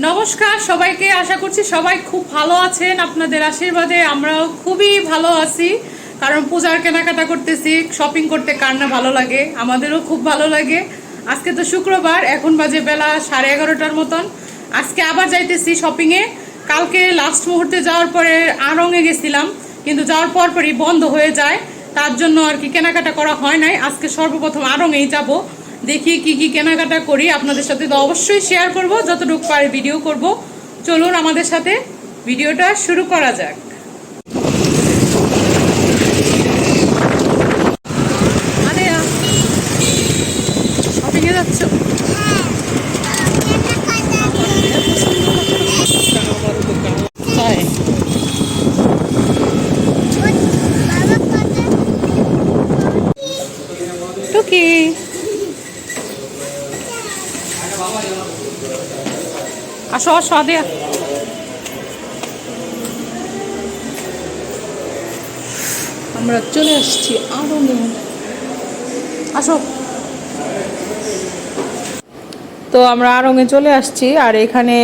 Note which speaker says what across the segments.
Speaker 1: নমস্কার সবাইকে, আশা করছি সবাই খুব ভালো আছেন। আপনাদের আশীর্বাদে আমরাও খুবই ভালো আছি। কারণ পূজার কেনাকাটা করতেছি শপিং করতে কার না ভালো লাগে, আমাদেরও খুব ভালো লাগে। আজকে তো শুক্রবার, এখন বাজে বেলা সাড়ে এগারোটার মতন। আজকে আবার যাইতেছি শপিংয়ে কালকে লাস্ট মুহূর্তে যাওয়ার পরে আড়ংয়ে গেছিলাম, কিন্তু যাওয়ার পর পরই বন্ধ হয়ে যায়। তার জন্য আর কি কেনাকাটা করা হয় নাই। আজকে সর্বপ্রথম আড়ংয়েই যাব। দেখি কি কি কেনাকাটা করি আপনাদের সাথে তো অবশ্যই শেয়ার করব, যতটুকু পারে ভিডিও করব। চলুন আমাদের সাথে ভিডিওটা শুরু করা যাক। তাই আসো আসো আদিয়া। আমরা চলে আসছি আরও আসো। তো আমরা আরঙে চলে আসছি আর এখানে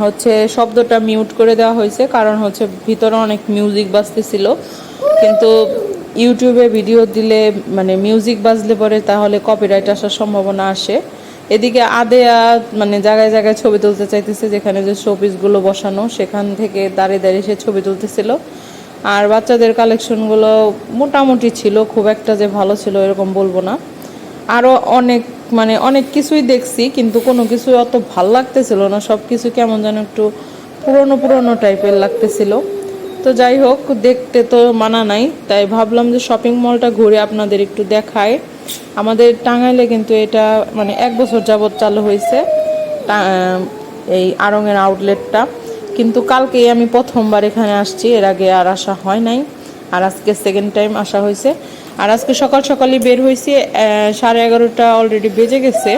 Speaker 1: হচ্ছে শব্দটা মিউট করে দেওয়া হয়েছে কারণ হচ্ছে ভিতরে অনেক মিউজিক বাজতেছিল। কিন্তু ইউটিউবে ভিডিও দিলে মানে মিউজিক বাজলে পরে তাহলে কপিরাইট আসার সম্ভাবনা আসে। এদিকে আদেয়া মানে জায়গায় জায়গায় ছবি তুলতে চাইতেছে, যেখানে যে শোপিসগুলো বসানো, সেখান থেকে দাঁড়িয়ে দাঁড়িয়ে সে ছবি তুলতেছিল। আর বাচ্চাদের কালেকশনগুলো মোটামুটি ছিল, খুব একটা যে ভালো ছিল এরকম বলব না। আরও অনেক মানে অনেক কিছুই দেখছি, কিন্তু কোনো কিছুই অত ভালো লাগতেছিল না। সব কিছু কেমন যেন একটু পুরনো পুরনো টাইপের লাগতেছিল। তো যাই হোক, দেখতে তো মানা নাই, তাই ভাবলাম যে শপিং মলটা ঘুরে আপনাদের একটু দেখায়। আমাদের টাঙ্গাইলে কিন্তু এটা মানে এক বছর যাবৎ চালু হয়েছে এই আড়ংয়ের আউটলেটটা কিন্তু কালকেই আমি প্রথমবার এখানে আসছি, এর আগে আর আসা হয় নাই, আর আজকে সেকেন্ড টাইম আসা হয়েছে। আর আজকে সকাল সকালই বের হয়েছি সাড়ে এগারোটা অলরেডি বেজে গেছে।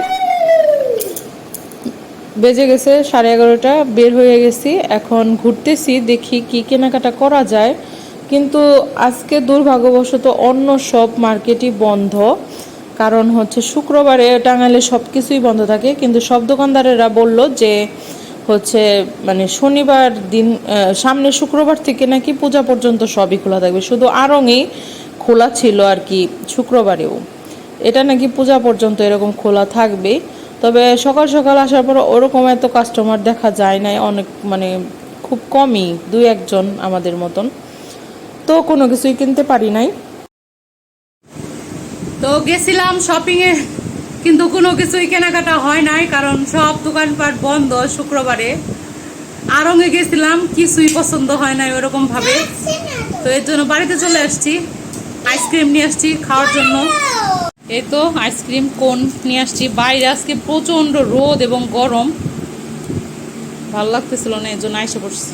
Speaker 1: বেজে গেছে, সাড়ে এগারোটা, বের হয়ে গেছি। এখন ঘুরতেছি, দেখি কি কেনাকাটা করা যায়। কিন্তু আজকে দুর্ভাগ্যবশত অন্য সব মার্কেটই বন্ধ। কারণ হচ্ছে শুক্রবারে টাঙ্গাইলে সব কিছুই বন্ধ থাকে। কিন্তু সব দোকানদারেরা বলল যে, হচ্ছে মানে শনিবার দিন সামনে শুক্রবার থেকে নাকি পূজা পর্যন্ত সবই খোলা থাকবে। শুধু আরঙেই খোলা ছিল আর কি শুক্রবারেও। এটা নাকি পূজা পর্যন্ত এরকম খোলা থাকবে। তবে সকাল সকাল আসার পর ওরকম এত কাস্টমার দেখা যায় নাই, অনেক মানে খুব কমই, দুই একজন আমাদের মতন। তো কোনো কিছুই কিনতে পারি নাই। তো গেছিলাম শপিং এ, কিন্তু কোনো কিছুই কেনাকাটা হয় নাই, কারণ সব দোকানপাট বন্ধ শুক্রবারে। আরঙে গেছিলাম, কিছুই পছন্দ হয় নাই ওরকম ভাবে। তো এর জন্য বাড়িতে চলে আসছি, আইসক্রিম নিয়ে আসছি খাওয়ার জন্য। এই তো আইসক্রিম, কোন নিয়ে আসছি? বাইরে আজকে প্রচণ্ড রোদ এবং গরম। ভালো লাগতেছিল না, এর জন্য আইসে পড়ছি।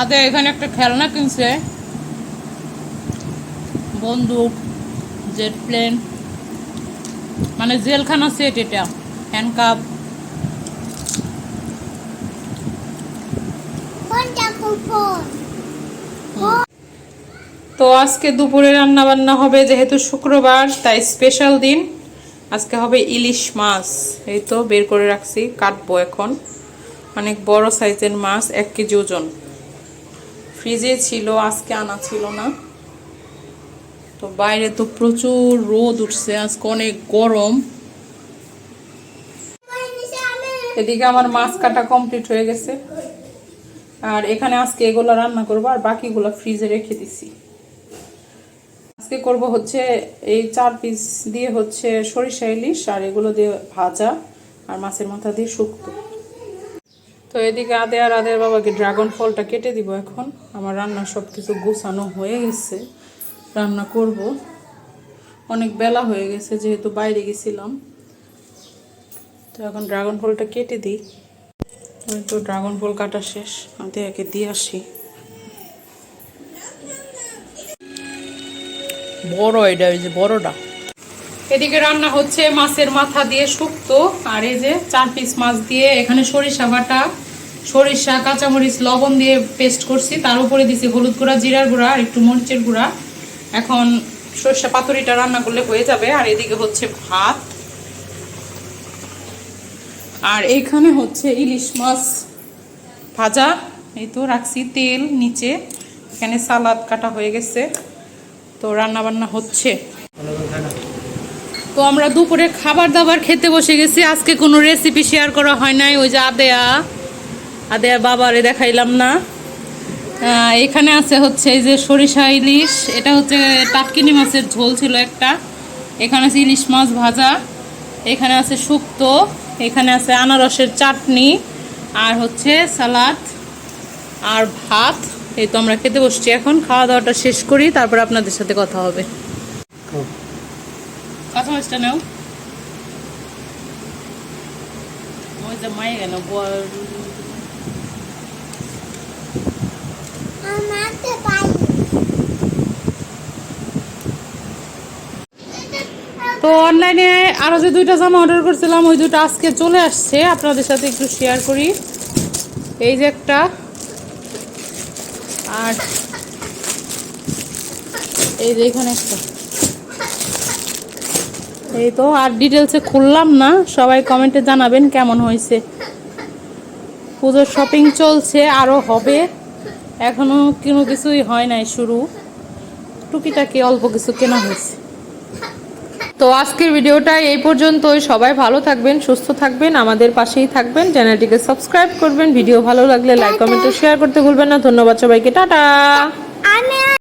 Speaker 1: আগে এখানে একটা খেলনা কিনছে। বন্দুক, জেট প্লেন মানে জেলখানা সেট এটা হ্যান্ডকাপ তো আজকে দুপুরে রান্না বান্না হবে যেহেতু শুক্রবার, তাই স্পেশাল দিন। আজকে হবে ইলিশ মাছ। এই তো বের করে রাখছি, কাটবো এখন। অনেক বড় সাইজের মাছ, এক কেজি ওজন। ফ্রিজে ছিল, আজকে আনা ছিল না। তো বাইরে তো প্রচুর রোদ উঠছে, আজকে অনেক গরম। এদিকে আমার মাছ কাটা কমপ্লিট হয়ে গেছে। আর এখানে আজকে এগুলো রান্না করব, আর বাকিগুলো ফ্রিজে রেখে দিছি। আজকে করব হচ্ছে এই চার পিস দিয়ে হচ্ছে সরিষা ইলিশ, আর এগুলো দিয়ে ভাজা, আর মাছের মাথা দিয়ে শুক্তো। তো এদিকে আদে আর আদের বাবাকে ড্রাগন ফলটা কেটে দিব এখন। আমার রান্না সব কিছু গুছানো হয়ে গেছে। রান্না করব। অনেক বেলা হয়ে গেছে, যেহেতু বাইরে গেছিলাম। তো এখন ড্রাগন ফলটা কেটে দিই। ওই তো ড্রাগন ফল কাটা শেষ। আদেয়াকে দিয়ে আসি। বড় এটা ওই যে বড়টা। এদিকে রান্না হচ্ছে মাছের মাথা দিয়ে শুক্তো, আর এই যে চার পিস মাছ দিয়ে এখানে সরিষা বাটা, সরিষা, কাঁচামরিচ, লবণ দিয়ে পেস্ট করছি। তার উপরে দিছি হলুদ গুঁড়া, জিরার গুঁড়া, আর একটু মরিচের গুঁড়া। এখন সরিষা পাতুরিটা রান্না করলে হয়ে যাবে। আর এদিকে হচ্ছে ভাত। আর এইখানে হচ্ছে ইলিশ মাছ ভাজা। এই তো রাখছি তেল নিচে। এখানে সালাদ কাটা হয়ে গেছে। তো রান্না বান্না হচ্ছে। তো আমরা দুপুরে খাবার দাবার খেতে বসে গেছি। আজকে কোনো রেসিপি শেয়ার করা হয় নাই। ওই যে আদেয়া। আদেয়া বাবারে দেখাইলাম না। এখানে আছে হচ্ছে এই যে সরিষা ইলিশ। এটা হচ্ছে টাটকিনি মাছের ঝোল ছিল একটা। এখানে আছে ইলিশ মাছ ভাজা। এখানে আছে শুক্তো। এখানে আছে আনারসের চাটনি। আর হচ্ছে সালাদ। আর ভাত। এই তো আমরা খেতে বসছি। এখন খাওয়া দাওয়াটা শেষ করি। তারপর আপনাদের সাথে কথা হবে। কাঁচামাচটা নাও ওই যে মাই গেল তো অনলাইনে আরও যে দুইটা জামা অর্ডার করছিলাম ওই দুটো আজকে চলে আসছে। আপনাদের সাথে একটু শেয়ার করি। এই যে একটা। আর এই যে এখানে একটা। এই তো, আর ডিটেলসে খুললাম না। সবাই কমেন্টে জানাবেন কেমন হয়েছে। পুজোর শপিং চলছে আরও হবে। এখনও কোনো কিছুই হয় নাই শুরু। টুকিটাকি অল্প কিছু কেনা হয়েছে। তো আজকের ভিডিওটা এই পর্যন্তই। সবাই ভালো থাকবেন, সুস্থ থাকবেন, আমাদের পাশেই থাকবেন। চ্যানেলটিকে সাবস্ক্রাইব করবেন। ভিডিও ভালো লাগলে লাইক কমেন্ট শেয়ার করতে ভুলবেন না। ধন্যবাদ সবাইকে। টাটা!